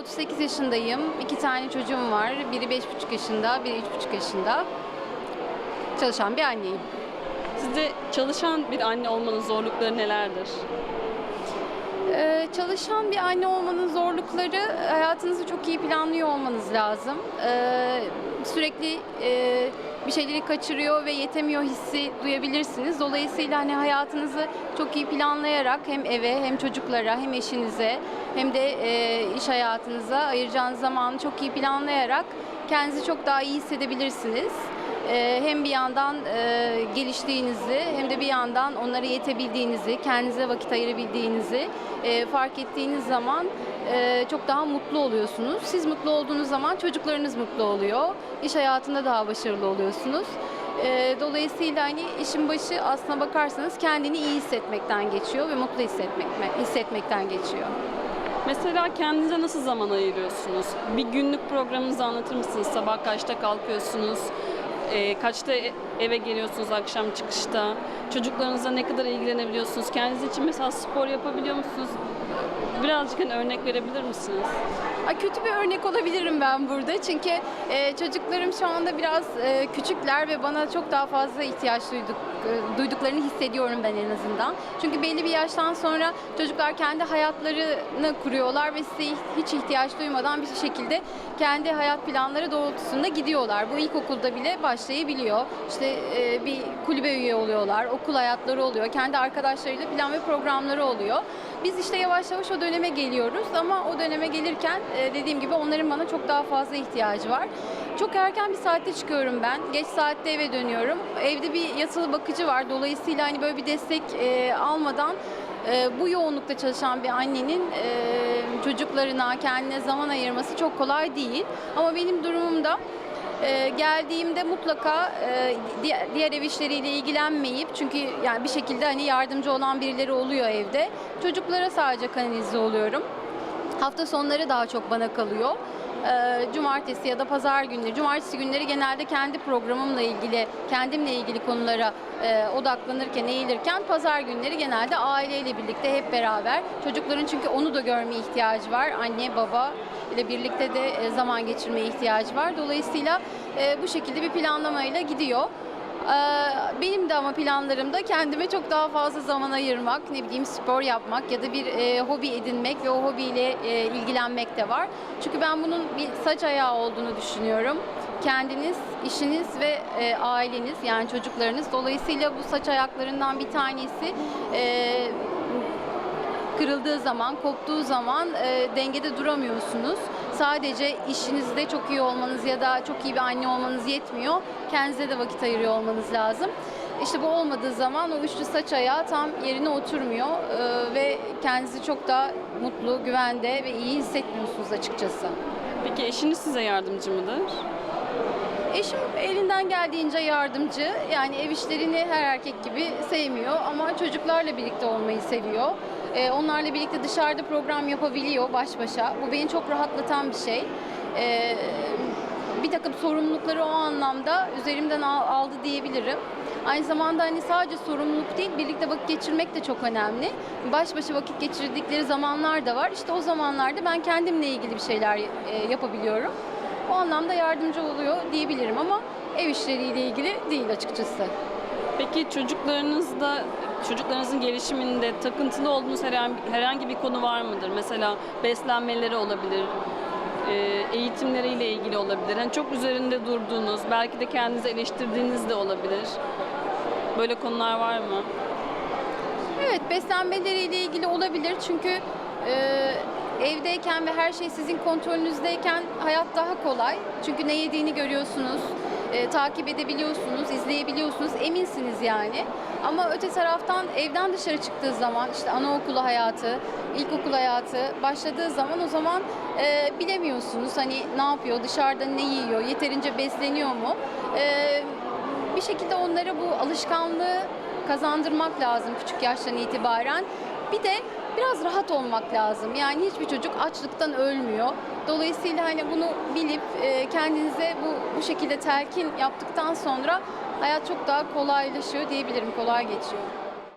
38 yaşındayım. İki tane çocuğum var. Biri 5,5 yaşında, biri 3,5 yaşında. Çalışan bir anneyim. Sizce çalışan bir anne olmanın zorlukları nelerdir? Ee, çalışan bir anne olmanın zorlukları hayatınızı çok iyi planlıyor olmanız lazım. Ee, sürekli e, bir şeyleri kaçırıyor ve yetemiyor hissi duyabilirsiniz. Dolayısıyla hani hayatınızı çok iyi planlayarak hem eve hem çocuklara hem eşinize hem de e, iş hayatınıza ayıracağınız zamanı çok iyi planlayarak kendinizi çok daha iyi hissedebilirsiniz. Ee, hem bir yandan e, geliştiğinizi hem de bir yandan onlara yetebildiğinizi, kendinize vakit ayırabildiğinizi e, fark ettiğiniz zaman e, çok daha mutlu oluyorsunuz. Siz mutlu olduğunuz zaman çocuklarınız mutlu oluyor. İş hayatında daha başarılı oluyorsunuz. Dolayısıyla hani işin başı aslına bakarsanız kendini iyi hissetmekten geçiyor ve mutlu hissetmek, hissetmekten geçiyor. Mesela kendinize nasıl zaman ayırıyorsunuz? Bir günlük programınızı anlatır mısınız? Sabah kaçta kalkıyorsunuz? Ee, kaçta e- eve geliyorsunuz akşam çıkışta? Çocuklarınızla ne kadar ilgilenebiliyorsunuz? Kendiniz için mesela spor yapabiliyor musunuz? Birazcık hani örnek verebilir misiniz? Ay, kötü bir örnek olabilirim ben burada çünkü e, çocuklarım şu anda biraz e, küçükler ve bana çok daha fazla ihtiyaç duyduk, e, duyduklarını hissediyorum ben en azından. Çünkü belli bir yaştan sonra çocuklar kendi hayatlarını kuruyorlar ve size hiç ihtiyaç duymadan bir şekilde kendi hayat planları doğrultusunda gidiyorlar. Bu ilkokulda bile başlayabiliyor. İşte e, bir kulübe üye oluyorlar, okul hayatları oluyor, kendi arkadaşlarıyla plan ve programları oluyor. Biz işte yavaş yavaş o döneme geliyoruz ama o döneme gelirken e, dediğim gibi onların bana çok daha fazla ihtiyacı var. Çok erken bir saatte çıkıyorum ben. Geç saatte eve dönüyorum. Evde bir yatılı bakıcı var. Dolayısıyla hani böyle bir destek e, almadan e, bu yoğunlukta çalışan bir annenin e, çocuklarına, kendine zaman ayırması çok kolay değil. Ama benim durumumda ee, geldiğimde mutlaka e, diğer, diğer ev işleriyle ilgilenmeyip çünkü yani bir şekilde hani yardımcı olan birileri oluyor evde. Çocuklara sadece kanalize oluyorum. Hafta sonları daha çok bana kalıyor. Ee, Cumartesi ya da pazar günleri. Cumartesi günleri genelde kendi programımla ilgili, kendimle ilgili konulara e, odaklanırken, eğilirken pazar günleri genelde aileyle birlikte hep beraber. Çocukların çünkü onu da görmeye ihtiyacı var. Anne, baba ile birlikte de e, zaman geçirmeye ihtiyacı var. Dolayısıyla e, bu şekilde bir planlamayla gidiyor. Ee, Benim de ama planlarımda kendime çok daha fazla zaman ayırmak, ne bileyim spor yapmak ya da bir e, hobi edinmek ve o hobiyle e, ilgilenmek de var. Çünkü ben bunun bir saç ayağı olduğunu düşünüyorum. Kendiniz, işiniz ve e, aileniz yani çocuklarınız. Dolayısıyla bu saç ayaklarından bir tanesi e, kırıldığı zaman, koptuğu zaman e, dengede duramıyorsunuz. Sadece işinizde çok iyi olmanız ya da çok iyi bir anne olmanız yetmiyor. Kendinize de vakit ayırıyor olmanız lazım. İşte bu olmadığı zaman o üçlü saç ayağı tam yerine oturmuyor e, ve kendinizi çok daha mutlu, güvende ve iyi hissetmiyorsunuz açıkçası. Peki eşiniz size yardımcı mıdır? Eşim elinden geldiğince yardımcı. Yani ev işlerini her erkek gibi sevmiyor ama çocuklarla birlikte olmayı seviyor. Ee, onlarla birlikte dışarıda program yapabiliyor baş başa. Bu beni çok rahatlatan bir şey. Ee, bir takım sorumlulukları o anlamda üzerimden al- aldı diyebilirim. Aynı zamanda hani sadece sorumluluk değil, birlikte vakit geçirmek de çok önemli. Baş başa vakit geçirdikleri zamanlar da var. İşte o zamanlarda ben kendimle ilgili bir şeyler e, yapabiliyorum. O anlamda yardımcı oluyor diyebilirim ama ev işleriyle ilgili değil açıkçası. Peki çocuklarınızda çocuklarınızın gelişiminde takıntılı olduğunuz herhangi, bir konu var mıdır? Mesela beslenmeleri olabilir, e, eğitimleriyle ilgili olabilir. Yani çok üzerinde durduğunuz, belki de kendinizi eleştirdiğiniz de olabilir. Böyle konular var mı? Evet beslenmeleriyle ilgili olabilir çünkü e, evdeyken ve her şey sizin kontrolünüzdeyken hayat daha kolay. Çünkü ne yediğini görüyorsunuz, e, takip edebiliyorsunuz, izleyebiliyorsunuz, eminsiniz yani. Ama öte taraftan evden dışarı çıktığı zaman işte anaokulu hayatı, ilkokul hayatı başladığı zaman o zaman e, bilemiyorsunuz hani ne yapıyor, dışarıda ne yiyor, yeterince besleniyor mu? E, bir şekilde onlara bu alışkanlığı kazandırmak lazım küçük yaştan itibaren. Bir de biraz rahat olmak lazım. Yani hiçbir çocuk açlıktan ölmüyor. Dolayısıyla hani bunu bilip e, kendinize bu bu şekilde telkin yaptıktan sonra hayat çok daha kolaylaşıyor diyebilirim. Kolay geçiyor.